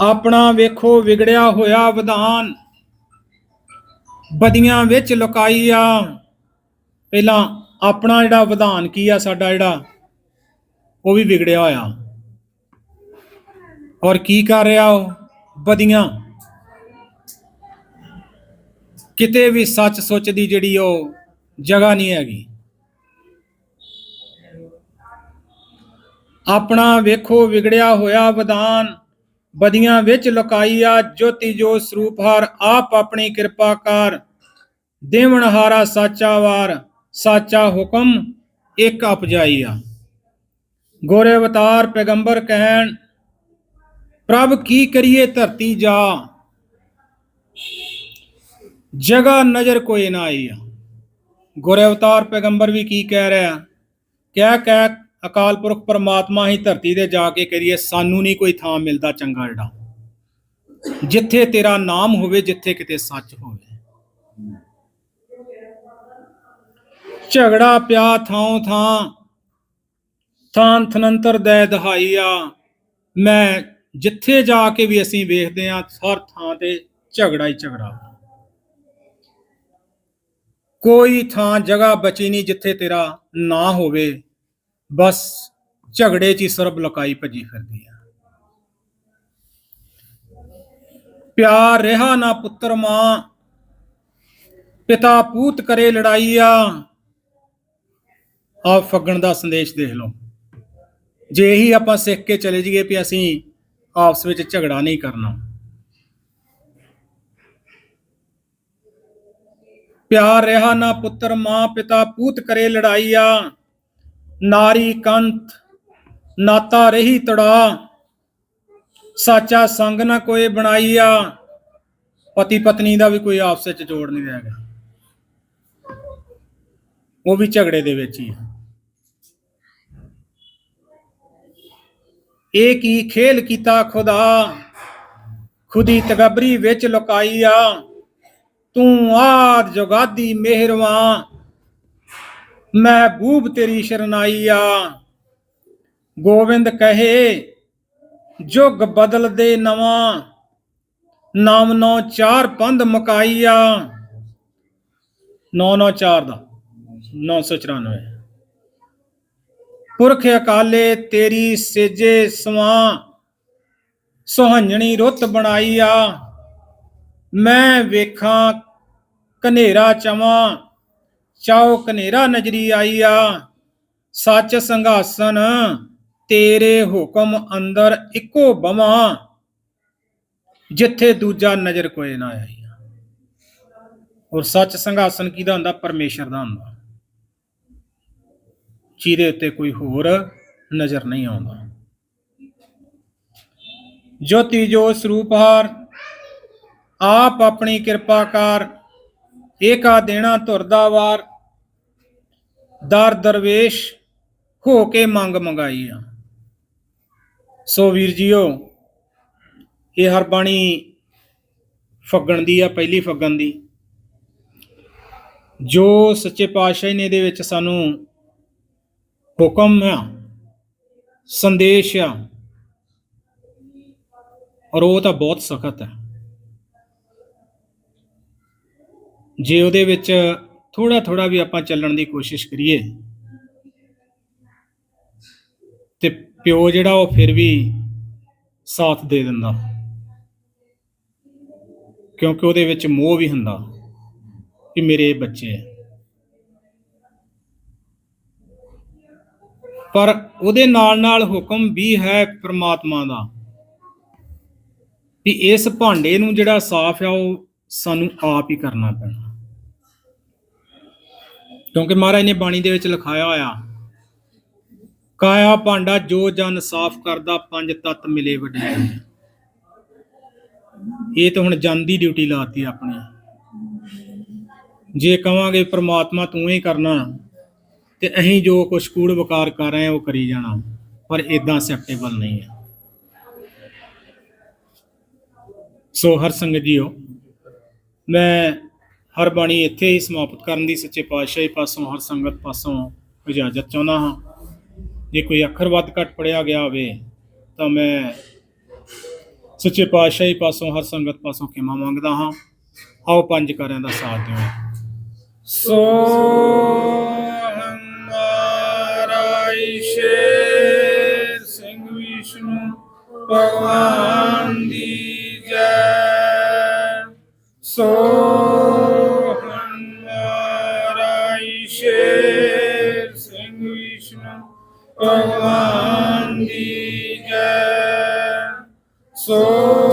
ਆਪਣਾ ਵੇਖੋ ਵਿਗੜਿਆ ਹੋਇਆ ਵਿਧਾਨ, ਬਦੀਆਂ ਵਿੱਚ ਲੁਕਾਈਆ। ਪਹਿਲਾਂ ਆਪਣਾ ਜਿਹੜਾ ਵਿਧਾਨ ਕੀ ਆ, ਸਾਡਾ ਜਿਹੜਾ, ਉਹ ਵੀ ਵਿਗੜਿਆ ਹੋਇਆ। ਔਰ ਕੀ ਕਰ ਰਿਹਾ ਉਹ? ਬਦੀਆਂ ਕਿਤੇ ਵੀ ਸੱਚ ਸੁੱਚ ਦੀ ਜਿਹੜੀ ਉਹ ਜਗ੍ਹਾ ਨਹੀਂ ਹੈਗੀ। ਆਪਣਾ ਵੇਖੋ, ਵਿਗੜਿਆ ਹੋਇਆ ਵਿਧਾਨ ਬਦੀਆਂ ਵਿੱਚ ਲੁਕਾਈ ਆ, ਜੋਤੀ ਜੋ ਸਰੂਪ ਹਰ ਆਪ ਆਪਣੀ ਕਿਰਪਾ ਕਰ ਦੇਵਨ ਹਾਰਾ ਸਾਚਾ ਵਾਰ ਸਾਚਾ ਹੁਕਮ ਇੱਕ ਅਪਜਾਈਆ ਗੋਰੇ ਅਵਤਾਰ ਪੈਗੰਬਰ ਕਹਿਣ, ਪ੍ਰਭ ਕੀ ਕਰੀਏ ਧਰਤੀ ਜਾ? ਜਗਾ ਨਜ਼ਰ ਕੋਈ ਨਾ ਆਈ ਆ। ਗੋਰੇ ਅਵਤਾਰ ਪੈਗੰਬਰ ਵੀ ਕੀ ਕਹਿ ਰਿਹਾ? ਕਹਿ ਕਹਿ ਅਕਾਲ ਪੁਰਖ ਪਰਮਾਤਮਾ ਹੀ ਧਰਤੀ ਤੇ ਜਾ ਕੇ ਕਰੀਏ ਸਾਨੂੰ ਨਹੀਂ ਕੋਈ ਥਾਂ ਮਿਲਦਾ ਚੰਗਾ ਜਿਹੜਾ। ਜਿੱਥੇ ਤੇਰਾ ਨਾਮ ਹੋਵੇ, ਜਿੱਥੇ ਕਿਤੇ ਸੱਚ ਹੋਵੇ। ਝਗੜਾ ਪਿਆ ਥਾਂ ਥਾਂ। ਥਾਂ ਥਨੰਤਰ ਦੇ ਦਹਾਈਆ। ਮੈਂ ਜਿੱਥੇ ਜਾ ਕੇ ਵੀ ਅਸੀਂ ਵੇਖਦੇ ਹਾਂ, ਹਰ ਥਾਂ ਤੇ ਝਗੜਾ ਹੀ ਝਗੜਾ। ਕੋਈ ਥਾਂ ਜਗ੍ਹਾ ਬਚੀ ਨਹੀਂ ਜਿੱਥੇ ਤੇਰਾ ਨਾ ਹੋਵੇ। ਬਸ ਝਗੜੇ 'ਚ ਹੀ ਸਰਬ ਲੁਕਾਈ ਭੱਜੀ ਫਿਰਦੀ ਆ ਪਿਆਰ ਰਿਹਾ ਨਾ ਪੁੱਤਰ ਮਾਂ। ਪਿਤਾ ਪੂਤ ਕਰੇ ਲੜਾਈਆ। ਆ ਫੱਗਣ ਦਾ ਸੰਦੇਸ਼ ਦੇਖ ਲਓ। ਜੇ ਇਹੀ ਆਪਾਂ ਸਿੱਖ ਕੇ ਚਲੇ ਜਾਈਏ ਵੀ ਅਸੀਂ ਆਪਸ ਵਿੱਚ ਝਗੜਾ ਨਹੀਂ ਕਰਨਾ। ਪਿਆਰ ਰਿਹਾ ਨਾ ਪੁੱਤਰ, ਮਾਂ ਪਿਤਾ ਪੂਤ ਕਰੇ ਲੜਾਈਆ। ਨਾਰੀ ਕੰਤ ਨਾਤਾ ਰਹੀ ਤੜਾ। ਸਾਚਾ ਸੰਗ ਨਾ ਕੋਈ ਬਣਾਈਆ। ਪਤੀ ਪਤਨੀ ਦਾ ਵੀ ਕੋਈ ਆਪਸ ਵਿੱਚ ਜੋੜ ਨਹੀਂ ਰਹਿ ਗਿਆ। ਉਹ ਵੀ ਝਗੜੇ ਦੇ ਵਿੱਚ ਹੀ ਹੈ ਇਹ ਕੀ ਖੇਲ ਕੀਤਾ ਖੁਦਾ? ਖੁਦੀ ਤਗਬਰੀ ਵਿੱਚ ਲੁਕਾਈਆ। ਤੂੰ ਆਦ ਜੁਗਾਦੀ ਮਿਹਰਵਾਂ ਮਹਿਬੂਬ ਤੇਰੀ ਆ ਗੋਬਿੰਦ ਕਹੇ, ਜੁਗ ਬਦਲਦੇ ਨਵਾਂ। ਨਾਮ ਨੌ ਚਾਰ ਪੰਧ ਮਕਾਈਆ। 994 ਦਾ 994 ਪੁਰਖ ਅਕਾਲੇ ਤੇਰੀ ਸੇਜੇ ਸਵਾਂ, ਸੁਹੰਜਣੀ ਰੁੱਤ ਬਣਾਈ ਆ ਮੈਂ ਵੇਖਾਂ ਕਨੇਰਾ ਚਵਾਂ, ਚਾਉ ਕਨੇਰਾ ਨਜ਼ਰੀ ਆਈ ਆ ਸੱਚ ਸੰਘਾਸਨ ਤੇਰੇ ਹੁਕਮ ਅੰਦਰ ਇੱਕੋ ਬਵਾਂ, ਜਿੱਥੇ ਦੂਜਾ ਨਜ਼ਰ ਕੋਈ ਨਾ ਆਈ ਔਰ ਸੱਚ ਸੰਘਾਸਨ ਕਿਹਦਾ ਹੁੰਦਾ? ਪਰਮੇਸ਼ਰ ਦਾ ਹੁੰਦਾ। ਜਿਹਦੇ ਉੱਤੇ ਕੋਈ ਹੋਰ ਨਜ਼ਰ ਨਹੀਂ ਆਉਂਦਾ। ਜੋਤੀ ਜੋ ਸਰੂਪਹਾਰ ਆਪ ਆਪਣੀ ਕਿਰਪਾ ਕਰ, ਏਕਾ ਦੇਣਾ ਧੁਰਦਾ ਵਾਰ। ਦਰ ਦਰਵੇਸ਼ ਹੋ ਕੇ ਮੰਗ ਮੰਗਾਈ ਆ ਸੋ ਵੀਰ ਜੀਓ, ਇਹ ਹਰ ਬਾਣੀ ਫੱਗਣ ਦੀ ਆ, ਪਹਿਲੀ ਫੱਗਣ ਦੀ। ਜੋ ਸੱਚੇ ਪਾਤਸ਼ਾਹ ਨੇ ਇਹਦੇ ਵਿੱਚ ਸਾਨੂੰ ਹੁਕਮ ਆ, ਸੰਦੇਸ਼ ਆ, ਔਰ ਉਹ ਤਾਂ ਬਹੁਤ ਸਖਤ ਹੈ। ਜੇ ਉਹਦੇ ਵਿੱਚ ਥੋੜਾ ਥੋੜਾ ਵੀ ਆਪਾਂ ਚੱਲਣ ਦੀ ਕੋਸ਼ਿਸ਼ ਕਰੀਏ, ਤੇ ਪਿਓ ਜਿਹੜਾ ਉਹ ਫਿਰ ਵੀ ਸਾਥ ਦੇ ਦਿੰਦਾ, ਕਿਉਂਕਿ ਉਹਦੇ ਵਿੱਚ ਮੋਹ ਵੀ ਹੁੰਦਾ ਕਿ ਮੇਰੇ ਇਹ ਬੱਚੇ ਪਰ ਉਹਦੇ ਨਾਲ ਨਾਲ ਹੁਕਮ ਵੀ ਹੈ ਪ੍ਰਮਾਤਮਾ ਦਾ। ਵੀ ਇਸ ਭਾਂਡੇ ਨੂੰ ਜਿਹੜਾ ਸਾਫ਼ ਆ, ਉਹ ਸਾਨੂੰ ਆਪ ਹੀ ਕਰਨਾ ਪੈਣਾ। ਕਿਉਂਕਿ ਮਹਾਰਾਜ ਨੇ ਬਾਣੀ ਦੇ ਵਿੱਚ ਲਿਖਾਇਆ ਹੋਇਆ, ਕਾਇਆ ਭਾਂਡਾ ਜੋ ਜਨ ਸਾਫ਼ ਕਰਦਾ, ਪੰਜ ਤਤ ਮਿਲੇ ਵਡਿਆਈ। ਇਹ ਤਾਂ ਹੁਣ ਜਨ ਦੀ ਡਿਊਟੀ ਲਾਤੀ ਆਪਣੀ। ਜੇ ਕਵਾਂਗੇ ਪ੍ਰਮਾਤਮਾ ਤੂੰ ਹੀ ਕਰਨਾ ਤੇ ਅਸੀਂ ਜੋ ਕੁਛ ਕੂੜ ਵਕਾਰ ਕਰ ਰਹੇ ਹਾਂ, ਉਹ ਕਰੀ ਜਾਣਾ। ਪਰ ਇਦਾਂ ਅਸੈਪਟੇਬਲ ਨਹੀਂ ਹੈ। ਸੋ ਹਰ ਸੰਗਤ ਜੀਓ, ਮੈਂ ਹਰ ਬਾਣੀ ਇੱਥੇ ਹੀ ਸਮਾਪਤ ਕਰਨ ਦੀ ਸੱਚੇ ਪਾਤਸ਼ਾਹੀ ਪਾਸੋਂ, ਹਰ ਸੰਗਤ ਪਾਸੋਂ ਇਜਾਜ਼ਤ ਚਾਹੁੰਦਾ ਹਾਂ। ਜੇ ਕੋਈ ਅੱਖਰ ਵੱਧ ਘੱਟ ਪੜਿਆ ਗਿਆ ਹੋਵੇ, ਤਾਂ ਮੈਂ ਸੱਚੇ ਪਾਤਸ਼ਾਹੀ ਪਾਸੋਂ, ਹਰ ਸੰਗਤ ਪਾਸੋਂ ਖਿਮਾ ਮੰਗਦਾ ਹਾਂ। ਆਓ ਪੰਜ ਕਾਰਿਆਂ ਦਾ ਸਾਥ ਦਿਓ। ਸੋ ਭਗਵਾਨ ਦੀ ਜੈ। ਸੋ ਹਮਾਰਾ ਈਸ਼ਰ ਸਿੰਘ ਵਿਸ਼ਨੂੰ ਭਗਵਾਨ ਦੀ ਜੈ। ਸੋ